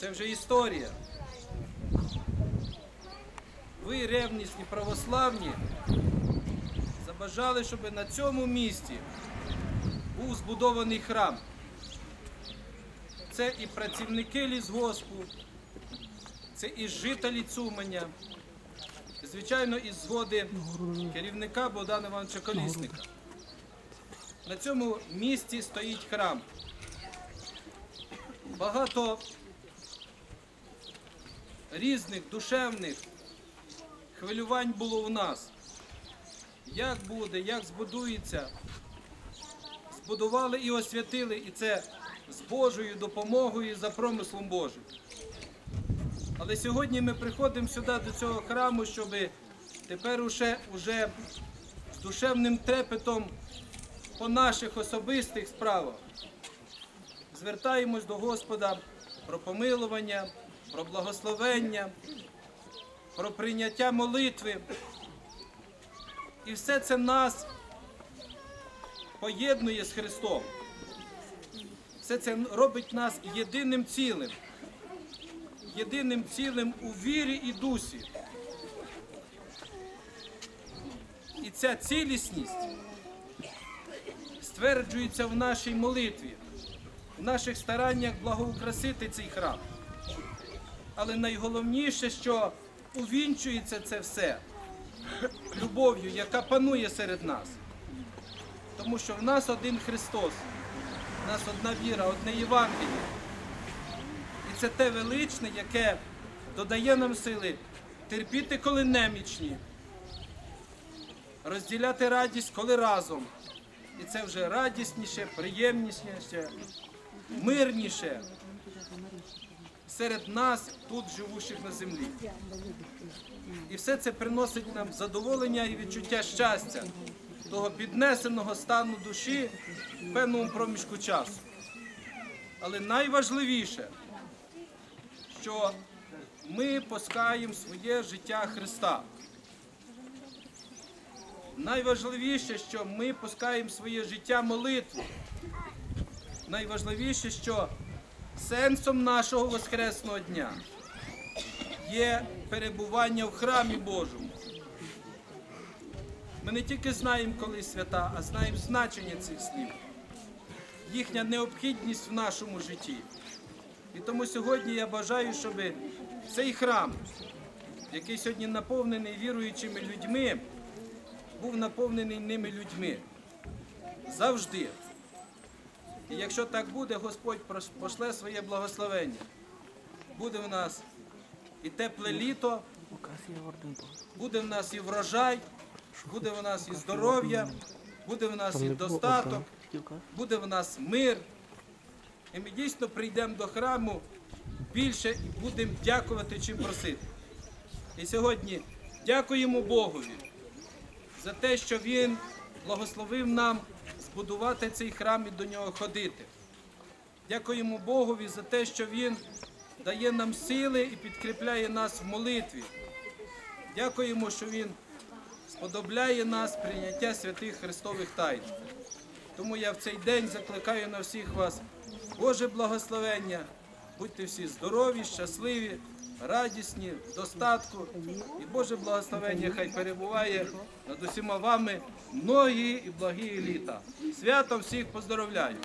Це вже історія. Ви, ревнісні православні, забажали, щоб на цьому місці був збудований храм. Це і працівники лісгоспу, це і жителі Цуманя, звичайно, із згоди керівника Богдана Івановича Колісника. На цьому місці стоїть храм. Багато різних душевних хвилювань було у нас. Як буде, як збудується. Збудували і освятили, і це з Божою допомогою за промислом Божим. Але сьогодні ми приходимо сюди до цього храму, щоб тепер уже, уже з душевним трепетом по наших особистих справах звертаємось до Господа про помилування, про благословення, про прийняття молитви. І все це нас поєднує з Христом. Все це робить нас єдиним цілим, єдиним цілим у вірі і дусі. І ця цілісність стверджується в нашій молитві, в наших стараннях благоукрасити цей храм. Але найголовніше, що увінчується це все любов'ю, яка панує серед нас. Тому що в нас один Христос, в нас одна віра, одне Євангеліє. І це те величне, яке додає нам сили терпіти, коли немічні, розділяти радість, коли разом. І це вже радісніше, приємніше, мирніше серед нас, тут живучих на землі. І все це приносить нам задоволення і відчуття щастя, того піднесеного стану душі в певному проміжку часу. Але найважливіше, що ми пускаємо своє життя Христа. Найважливіше, що ми пускаємо своє життя молитву. Найважливіше, що сенсом нашого Воскресного дня є перебування в храмі Божому. Ми не тільки знаємо, коли свята, а знаємо значення цих слів, їхня необхідність в нашому житті. І тому сьогодні я бажаю, щоб цей храм, який сьогодні наповнений віруючими людьми, був наповнений ними людьми завжди. І якщо так буде, Господь пошле своє благословення. Буде в нас і тепле літо, буде в нас і врожай, буде в нас і здоров'я, буде в нас і достаток, буде в нас мир. І ми дійсно прийдемо до храму більше і будемо дякувати, чим просити. І сьогодні дякуємо Богові за те, що Він благословив нам збудувати цей храм і до нього ходити. Дякуємо Богові за те, що Він дає нам сили і підкріпляє нас в молитві. Дякуємо, що Він сподобляє нас прийняття святих Христових тайн. Тому я в цей день закликаю на всіх вас Боже благословення. Будьте всі здорові, щасливі, радісні, в достатку. І Боже благословення хай перебуває над усіма вами многі і благі літа. Святом всіх поздоровляю!